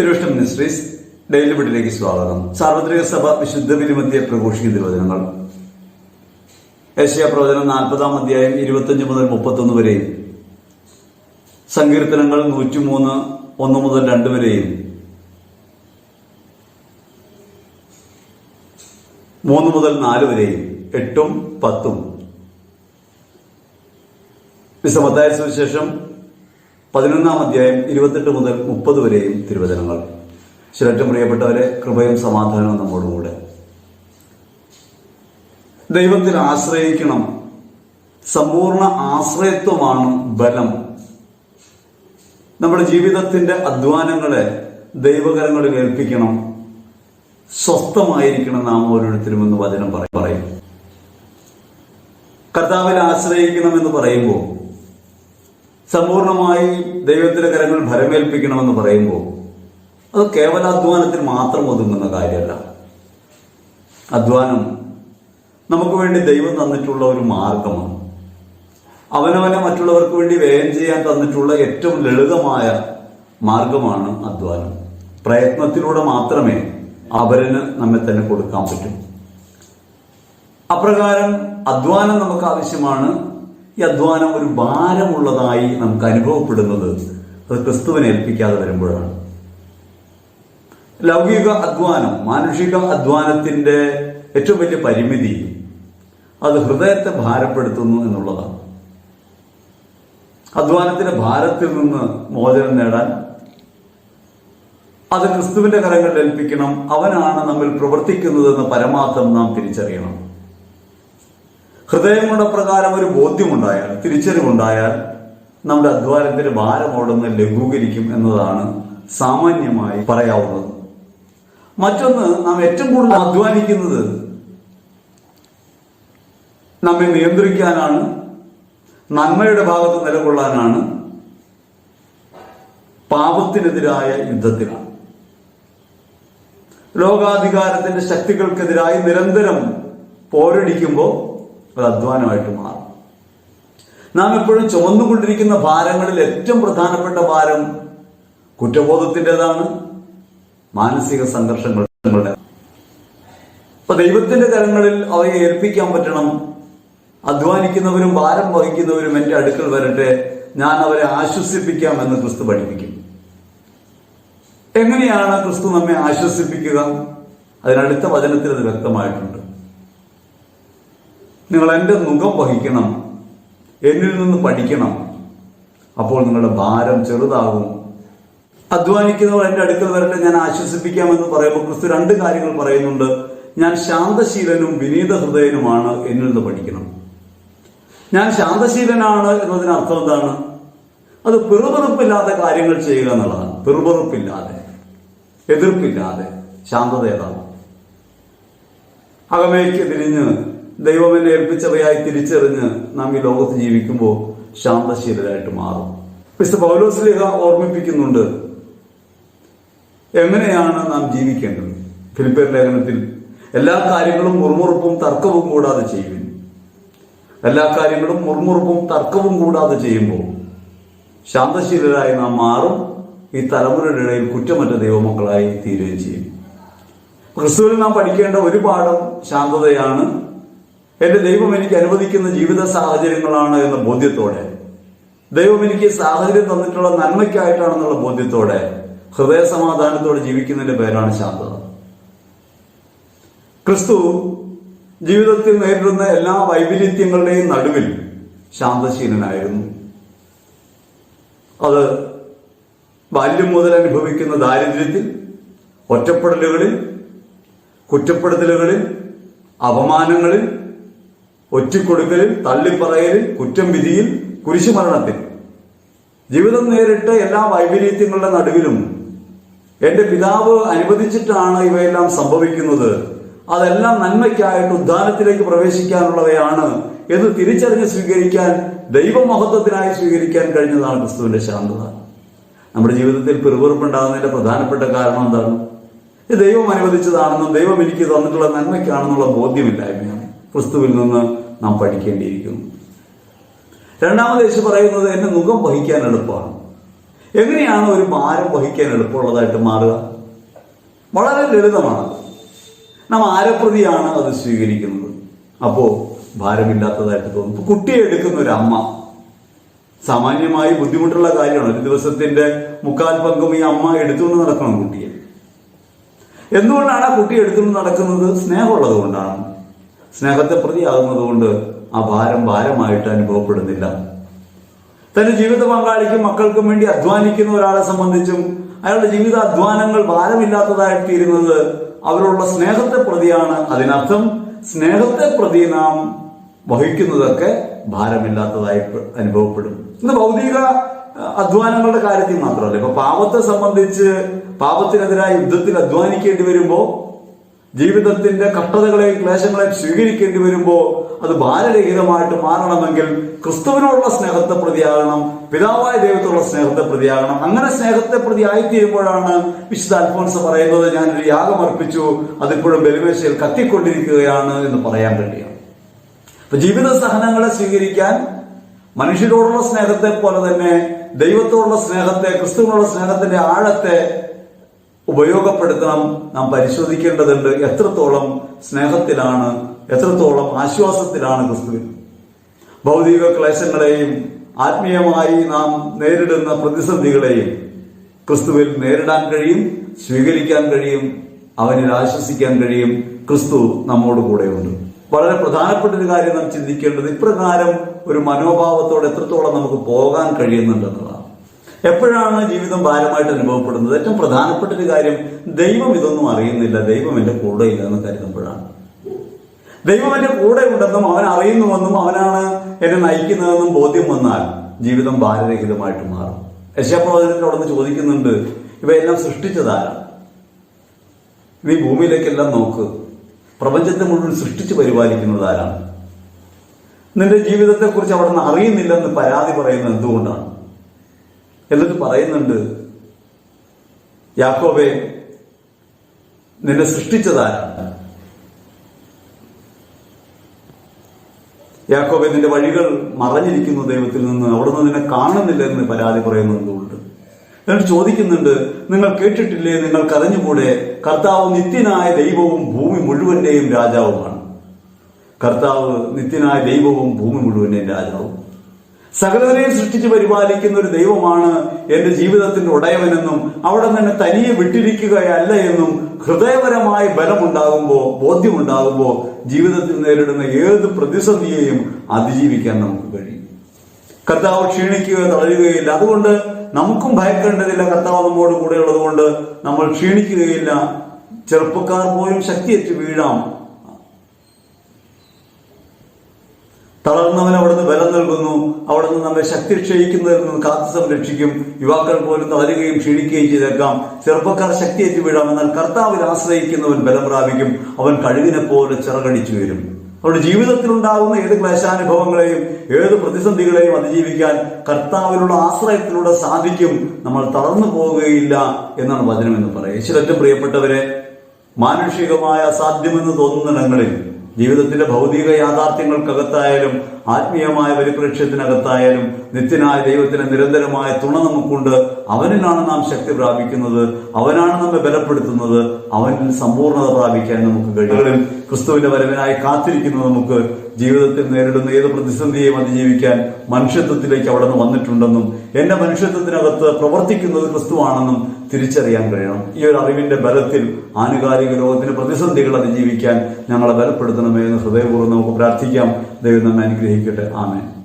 തിരുവിഷ്ടം ministries daily ബിഡിലേക്ക് സ്വാഗതം. സാർവത്രിക സഭ വിശുദ്ധ വിലിമധ്യെ പ്രഘോഷിക്കുന്ന തിരുവചനങ്ങൾ. ഏഷ്യ പ്രവചനം നാൽപ്പതാം അധ്യായം ഇരുപത്തഞ്ച് മുതൽ മുപ്പത്തൊന്ന് വരെയും. സങ്കീർത്തനങ്ങൾ നൂറ്റിമൂന്ന് ഒന്ന് മുതൽ രണ്ട് വരെയും. മൂന്ന് മുതൽ നാല് വരെയും. എട്ടും പത്തും. വിസമത്തായ സുവിശേഷം പതിനൊന്നാം അധ്യായം ഇരുപത്തെട്ട് മുതൽ മുപ്പത് വരെയും തിരുവചനങ്ങൾ. ചിലറ്റം പ്രിയപ്പെട്ടവരെ കൃപയും സമാധാനവും നമ്മോടുകൂടെ ദൈവത്തിൽ ആശ്രയിക്കണം. സമ്പൂർണ ആശ്രയത്വമാണ് ബലം. നമ്മുടെ ജീവിതത്തിന്റെ അധ്വാനങ്ങളെ ദൈവകരങ്ങളിൽ ഏൽപ്പിക്കണം. സ്വസ്ഥമായിരിക്കണം നാം ഓരോരുത്തരും എന്ന് വചനം പറ- പറയും. കർത്താവിൽ ആശ്രയിക്കണം എന്ന് പറയുമ്പോൾ സമ്പൂർണമായി ദൈവത്തിന്റെ കരങ്ങൾ ഭരമേൽപ്പിക്കണമെന്ന് പറയുമ്പോൾ അത് കേവല അധ്വാനത്തിൽ മാത്രം ഒതുങ്ങുന്ന കാര്യമല്ല. അധ്വാനം നമുക്ക് വേണ്ടി ദൈവം തന്നിട്ടുള്ള ഒരു മാർഗമാണ്. അവനവനെ മറ്റുള്ളവർക്ക് വേണ്ടി വേഗം ചെയ്യാൻ തന്നിട്ടുള്ള ഏറ്റവും ലളിതമായ മാർഗമാണ് അധ്വാനം. പ്രയത്നത്തിലൂടെ മാത്രമേ അവരന് നമ്മെ തന്നെ കൊടുക്കാൻ പറ്റൂ. അപ്രകാരം അധ്വാനം നമുക്ക് ആവശ്യമാണ്. ഈ അധ്വാനം ഒരു ഭാരമുള്ളതായി നമുക്ക് അനുഭവപ്പെടുന്നത് അത് ക്രിസ്തുവിനെ ഏൽപ്പിക്കാതെ വരുമ്പോഴാണ്. ലൗകിക അധ്വാനം മാനുഷിക അധ്വാനത്തിന്റെ ഏറ്റവും വലിയ പരിമിതി അത് ഹൃദയത്തെ ഭാരപ്പെടുത്തുന്നു എന്നുള്ളതാണ്. അധ്വാനത്തിന്റെ ഭാരത്തിൽ നിന്ന് മോചനം നേടാൻ അത് ക്രിസ്തുവിന്റെ കരങ്ങളിൽ ഏൽപ്പിക്കണം അവനാണ് നമ്മിൽ പ്രവർത്തിക്കുന്നതെന്ന് പരമാർത്ഥം നാം തിരിച്ചറിയണം. ഹൃദയം കൊണ്ട പ്രകാരം ഒരു ബോധ്യമുണ്ടായാൽ തിരിച്ചറിവുണ്ടായാൽ നമ്മുടെ അധ്വാനത്തിന്റെ ഭാരം അവിടുന്ന് ലഘൂകരിക്കും എന്നതാണ് സാമാന്യമായി പറയാവുന്നത്. മറ്റൊന്ന് നാം ഏറ്റവും കൂടുതൽ അധ്വാനിക്കുന്നത് നമ്മെ നിയന്ത്രിക്കാനാണ് നന്മയുടെ ഭാഗത്ത് നിലകൊള്ളാനാണ് പാപത്തിനെതിരായ യുദ്ധത്തിലാണ്. ലോകാധികാരത്തിന്റെ ശക്തികൾക്കെതിരായി നിരന്തരം പോരടിക്കുമ്പോൾ അത് അധ്വാനമായിട്ട് മാറും. നാം എപ്പോഴും ചുമന്നുകൊണ്ടിരിക്കുന്ന ഭാരങ്ങളിൽ ഏറ്റവും പ്രധാനപ്പെട്ട ഭാരം കുറ്റബോധത്തിന്റെതാണ്. മാനസിക സംഘർഷങ്ങളുടെ അപ്പൊ ദൈവത്തിന്റെ കരങ്ങളിൽ അവയെ ഏൽപ്പിക്കാൻ പറ്റണം. അധ്വാനിക്കുന്നവരും ഭാരം വഹിക്കുന്നവരും എന്റെ അടുക്കൽ വരട്ടെ. ഞാൻ അവരെ ആശ്വസിപ്പിക്കാം എന്ന് ക്രിസ്തു പഠിപ്പിക്കും. എങ്ങനെയാണ് ക്രിസ്തു നമ്മെ ആശ്വസിപ്പിക്കുക? അതിനടുത്ത വചനത്തിൽ അത് വ്യക്തമായിട്ടുണ്ട്. നിങ്ങൾ എന്റെ മുഖം വഹിക്കണം. എന്നിൽ നിന്ന് പഠിക്കണം. അപ്പോൾ നിങ്ങളുടെ ഭാരം ചെറുതാകും. അധ്വാനിക്കുന്നവർ എന്റെ അടുക്കൽ വരട്ടെ ഞാൻ ആശ്വസിപ്പിക്കാമെന്ന് പറയുമ്പോൾ ക്രിസ്തു രണ്ട് കാര്യങ്ങൾ പറയുന്നുണ്ട്. ഞാൻ ശാന്തശീലനും വിനീത ഹൃദയനുമാണ് എന്നിൽ നിന്ന് പഠിക്കണം. ഞാൻ ശാന്തശീലനാണ് എന്നതിന് അർത്ഥം എന്താണ്? അത് പിറുപിറുപ്പില്ലാതെ കാര്യങ്ങൾ ചെയ്യുക എന്നുള്ളതാണ്. പിറുപിറുപ്പില്ലാതെ എതിർപ്പില്ലാതെ ശാന്തത ഏതാണ് അകമേക്ക് തിരിഞ്ഞ് ദൈവം എന്നെ ഏൽപ്പിച്ചവയായി തിരിച്ചറിഞ്ഞ് നാം ഈ ലോകത്ത് ജീവിക്കുമ്പോൾ ശാന്തശീലരായിട്ട് മാറും. മിസ്റ്റർ പൗലോസ്ലിഹ ഓർമ്മിപ്പിക്കുന്നുണ്ട് എങ്ങനെയാണ് നാം ജീവിക്കേണ്ടത്? ഫിലിപ്പിയർ ലേഖനത്തിൽ എല്ലാ കാര്യങ്ങളും മുറുമുറുപ്പും തർക്കവും കൂടാതെ ചെയ്യുവിൻ. എല്ലാ കാര്യങ്ങളും മുറുമുറുപ്പും തർക്കവും കൂടാതെ ചെയ്യുമ്പോൾ ശാന്തശീലരായി നാം മാറും ഈ തലമുറയുടെ ഇടയിൽ കുറ്റമറ്റ ദൈവമക്കളായി തീരുകയും ചെയ്യും. ക്രിസ്തുവിൽ നാം പഠിക്കേണ്ട ഒരു പാഠം ശാന്തതയാണ് എന്റെ ദൈവം എനിക്ക് അനുവദിക്കുന്ന ജീവിത സാഹചര്യങ്ങളാണ് എന്ന ബോധ്യത്തോടെ ദൈവം എനിക്ക് സാഹചര്യം തന്നിട്ടുള്ള നന്മയ്ക്കായിട്ടാണെന്നുള്ള ബോധ്യത്തോടെ ഹൃദയ സമാധാനത്തോടെ ജീവിക്കുന്നതിന്റെ പേരാണ് ശാന്തത. ക്രിസ്തു ജീവിതത്തിൽ നേരിടുന്ന എല്ലാ വൈവിധ്യങ്ങളുടെയും നടുവിൽ ശാന്തശീലനായിരുന്നു. അത് ബാല്യം മുതൽ അനുഭവിക്കുന്ന ദാരിദ്ര്യത്തിൽ ഒറ്റപ്പെടലുകളിൽ കുറ്റപ്പെടുത്തലുകളിൽ അപമാനങ്ങളിൽ ഒറ്റിക്കൊടുക്കലിൽ തള്ളിപ്പറയലിൽ കുറ്റം വിധിയിൽ കുരിശുമരണത്തിൽ. ജീവിതം നേരിട്ട എല്ലാ വൈപരീത്യങ്ങളുടെ നടുവിലും എന്റെ പിതാവ് അനുവദിച്ചിട്ടാണ് ഇവയെല്ലാം സംഭവിക്കുന്നത്. അതെല്ലാം നന്മയ്ക്കായിട്ട് ഉദ്ധാനത്തിലേക്ക് പ്രവേശിക്കാനുള്ളവയാണ് എന്ന് തിരിച്ചറിഞ്ഞ് സ്വീകരിക്കാൻ ദൈവമഹത്വത്തിനായി സ്വീകരിക്കാൻ കഴിഞ്ഞതാണ് ക്രിസ്തുവിന്റെ ശാന്തത. നമ്മുടെ ജീവിതത്തിൽ പിറുപിറുപ്പുണ്ടാകുന്നതിന്റെ പ്രധാനപ്പെട്ട കാരണം എന്താണ്? ദൈവം അനുവദിച്ചതാണെന്നും ദൈവം എനിക്ക് തന്നിട്ടുള്ള നന്മയ്ക്കാണെന്നുള്ള ബോധ്യമില്ലായ്മയാണ്. ക്രിസ്തുവിൽ നിന്ന് നാം പഠിക്കേണ്ടിയിരിക്കുന്നു. രണ്ടാമത് യേശു പറയുന്നത് എന്നെ മുഖം വഹിക്കാൻ എളുപ്പമാണ്. എങ്ങനെയാണ് ഒരു ഭാരം വഹിക്കാൻ എളുപ്പമുള്ളതായിട്ട് മാറുക? വളരെ ലളിതമാണ്. നാം ആരപ്രതിയാണ് അത് സ്വീകരിക്കുന്നത്? അപ്പോൾ ഭാരമില്ലാത്തതായിട്ട് തോന്നും. ഇപ്പൊ കുട്ടിയെ എടുക്കുന്ന ഒരു അമ്മ സാമാന്യമായി ബുദ്ധിമുട്ടുള്ള കാര്യമാണ്. ഒരു ദിവസത്തിന്റെ മുക്കാൽ പങ്കും ഈ അമ്മ എടുത്തുകൊണ്ട് നടക്കണം കുട്ടിയെ. എന്തുകൊണ്ടാണ് ആ കുട്ടി എടുത്തുകൊണ്ട് നടക്കുന്നത്? സ്നേഹമുള്ളത് കൊണ്ടാണ്. സ്നേഹത്തെ പ്രതിയാകുന്നതുകൊണ്ട് ആ ഭാരം ഭാരമായിട്ട് അനുഭവപ്പെടുന്നില്ല. തന്റെ ജീവിത പങ്കാളിക്കും മക്കൾക്കും വേണ്ടി അധ്വാനിക്കുന്ന ഒരാളെ സംബന്ധിച്ചും അയാളുടെ ജീവിത അധ്വാനങ്ങൾ ഭാരമില്ലാത്തതായി തീരുന്നത് അവരോടുള്ള സ്നേഹത്തെ പ്രതിയാണ്. അതിനർത്ഥം സ്നേഹത്തെ പ്രതി നാം വഹിക്കുന്നതൊക്കെ ഭാരമില്ലാത്തതായി അനുഭവപ്പെടും. ഇത് ഭൗതിക അധ്വാനങ്ങളുടെ കാര്യത്തിൽ മാത്രമല്ല. ഇപ്പൊ പാപത്തെ സംബന്ധിച്ച് പാപത്തിനെതിരായ യുദ്ധത്തിൽ അധ്വാനിക്കേണ്ടി വരുമ്പോ ജീവിതത്തിന്റെ കഷ്ടതകളെയും ക്ലേശങ്ങളെയും സ്വീകരിക്കേണ്ടി വരുമ്പോൾ അത് ഭാരരഹിതമായിട്ട് മാറണമെങ്കിൽ ക്രിസ്തുവിനോടുള്ള സ്നേഹത്തെ പ്രതിയാകണം പിതാവായ ദൈവത്തോടുള്ള സ്നേഹത്തെ പ്രതിയാകണം. അങ്ങനെ സ്നേഹത്തെ പ്രതി ആയിത്തീരുമ്പോഴാണ് വിശുദ്ധ അൽഫോൻസ് പറയുന്നത് ഒരു യാഗം അർപ്പിച്ചു അതിപ്പോഴും ബലിമേശയിൽ കത്തിക്കൊണ്ടിരിക്കുകയാണ് എന്ന് പറയാൻ വേണ്ടിയാണ്. അപ്പൊ ജീവിത സഹനങ്ങളെ സ്വീകരിക്കാൻ മനുഷ്യരോടുള്ള സ്നേഹത്തെ പോലെ തന്നെ ദൈവത്തോടുള്ള സ്നേഹത്തെ ക്രിസ്തുവിനോടുള്ള സ്നേഹത്തിന്റെ ആഴത്തെ ഉപയോഗപ്പെടുത്തണം നാം പരിശോധിക്കേണ്ടതുണ്ട് എത്രത്തോളം സ്നേഹത്തിലാണ് എത്രത്തോളം ആശ്വാസത്തിലാണ് ക്രിസ്തുവിൽ ഭൗതിക ക്ലേശങ്ങളെയും ആത്മീയമായി നാം നേരിടുന്ന പ്രതിസന്ധികളെയും ക്രിസ്തുവിൽ നേരിടാൻ കഴിയും സ്വീകരിക്കാൻ കഴിയും അവനിൽ ആശ്വസിക്കാൻ കഴിയും. ക്രിസ്തു നമ്മോട് കൂടെയുണ്ട്. വളരെ പ്രധാനപ്പെട്ട ഒരു കാര്യം നാം ചിന്തിക്കേണ്ടത് ഇപ്രകാരം ഒരു മനോഭാവത്തോടെ എത്രത്തോളം നമുക്ക് പോകാൻ കഴിയുന്നുണ്ടെന്നുള്ളതാണ്. എപ്പോഴാണ് ജീവിതം ഭാരമായിട്ട് അനുഭവപ്പെടുന്നത്? ഏറ്റവും പ്രധാനപ്പെട്ട ഒരു കാര്യം ദൈവം ഇതൊന്നും അറിയുന്നില്ല. ദൈവം എന്റെ കൂടെ ഇല്ല എന്ന് കരുതുമ്പോഴാണ്. ദൈവം എന്റെ കൂടെ ഉണ്ടെന്നും അവൻ അറിയുന്നുവെന്നും അവനാണ് എന്നെ നയിക്കുന്നതെന്നും ബോധ്യം വന്നാൽ ജീവിതം ഭാരരഹിതമായിട്ട് മാറും. യശാപ്രവചനത്തിൽ അവിടെ ചോദിക്കുന്നുണ്ട് ഇവയെല്ലാം സൃഷ്ടിച്ചതാരാണ് നീ ഭൂമിയിലേക്കെല്ലാം നോക്ക്. പ്രപഞ്ചത്തെ മുഴുവൻ സൃഷ്ടിച്ച് പരിപാലിക്കുന്നത് ആരാണ് നിന്റെ ജീവിതത്തെക്കുറിച്ച് അവിടെ നിന്ന് അറിയുന്നില്ലെന്ന് പരാതി പറയുന്നത് എന്തുകൊണ്ടാണ്? എന്നിട്ട് പറയുന്നുണ്ട് യാക്കോബെ നിന്നെ സൃഷ്ടിച്ചതാരാണ്? യാക്കോബെ നിന്റെ വഴികൾ മറഞ്ഞിരിക്കുന്നു ദൈവത്തിൽ നിന്ന്. അവിടുന്ന് നിന്നെ കാണുന്നില്ല എന്ന് പരാതി പറയുന്നുണ്ട് എന്നിട്ട് ചോദിക്കുന്നുണ്ട് നിങ്ങൾ കേട്ടിട്ടില്ലേ? നിങ്ങൾ കരഞ്ഞുകൂടെ കർത്താവ് നിത്യനായ ദൈവവും ഭൂമി മുഴുവന്റെയും രാജാവുമാണ്. കർത്താവ് നിത്യനായ ദൈവവും ഭൂമി മുഴുവന്റെയും രാജാവും. സകലതരെയും സൃഷ്ടിച്ച് പരിപാലിക്കുന്ന ഒരു ദൈവമാണ് എന്റെ ജീവിതത്തിന്റെ ഉടയവനെന്നും അവിടെ നിന്ന് തനിയെ വിട്ടിരിക്കുകയല്ല എന്നും ഹൃദയപരമായ ബലമുണ്ടാകുമ്പോ ബോധ്യമുണ്ടാകുമ്പോ ജീവിതത്തിൽ നേരിടുന്ന ഏത് പ്രതിസന്ധിയെയും അതിജീവിക്കാൻ നമുക്ക് കഴിയും. കർത്താവ് ക്ഷീണിക്കുകയോ തളരുകയില്ല. അതുകൊണ്ട് നമുക്കും ഭയക്കേണ്ടതില്ല. കർത്താവ് നമ്മോട് കൂടെ ഉള്ളതുകൊണ്ട് നമ്മൾ ക്ഷീണിക്കുകയില്ല. ചെറുപ്പക്കാർ പോലും ശക്തിയേറ്റ് വീഴാം. തളർന്നവൻ അവിടുന്ന് ബലം നൽകുന്നു. അവിടുന്ന് നമ്മെ ശക്തി ക്ഷയിക്കുന്നതിൽ നിന്ന് കാത്തു സംരക്ഷിക്കും. യുവാക്കൾ പോലും തളരുകയും ക്ഷീണിക്കുകയും ചെയ്തേക്കാം. ചെറുപ്പക്കാർ ശക്തിയേറ്റ് വീഴാം. എന്നാൽ കർത്താവിൽ ആശ്രയിക്കുന്നവൻ ബലം പ്രാപിക്കും. അവൻ കഴിവിനെ പോലെ ചിറകടിച്ചു വരും. അവരുടെ ജീവിതത്തിൽ ഉണ്ടാകുന്ന ഏത് ക്ലേശാനുഭവങ്ങളെയും ഏത് പ്രതിസന്ധികളെയും അതിജീവിക്കാൻ കർത്താവിലുള്ള ആശ്രയത്തിലൂടെ സാധിക്കും. നമ്മൾ തളർന്നു പോവുകയില്ല എന്നാണ് വചനം എന്ന് പറയുക ചിലറ്റം പ്രിയപ്പെട്ടവരെ മാനുഷികമായ അസാധ്യമെന്ന് തോന്നുന്നിടങ്ങളിൽ ജീവിതത്തിന്റെ ഭൗതിക യാഥാർത്ഥ്യങ്ങൾക്കകത്തായാലും ആത്മീയമായ പരിപ്രേക്ഷ്യത്തിനകത്തായാലും നിത്യനായ ദൈവത്തിന് നിരന്തരമായ തുണ നമുക്കുണ്ട്. അവനിലാണ് നാം ശക്തി പ്രാപിക്കുന്നത്. അവനാണ് നമ്മെ ബലപ്പെടുത്തുന്നത്. അവനിൽ സമ്പൂർണത പ്രാപിക്കാൻ നമുക്ക് കഴിയും. ക്രിസ്തുവിന്റെ വരവിനായി കാത്തിരിക്കുന്നത് നമുക്ക് ജീവിതത്തിൽ നേരിടുന്ന ഏത് പ്രതിസന്ധിയെയും അതിജീവിക്കാൻ മനുഷ്യത്വത്തിലേക്ക് അവിടെ നിന്ന് വന്നിട്ടുണ്ടെന്നും എന്റെ മനുഷ്യത്വത്തിനകത്ത് പ്രവർത്തിക്കുന്നത് ക്രിസ്തുവാണെന്നും തിരിച്ചറിയാൻ കഴിയണം. ഈ ഒരു അറിവിന്റെ ബലത്തിൽ ആനുകാലിക ലോകത്തിന്റെ പ്രതിസന്ധികൾ അതിജീവിക്കാൻ ഞങ്ങളെ ബലപ്പെടുത്തണമേ എന്ന് ഹൃദയപൂർവം നമുക്ക് പ്രാർത്ഥിക്കാം. ദൈവം നമ്മെ അനുഗ്രഹിക്കട്ടെ. ആമേൻ.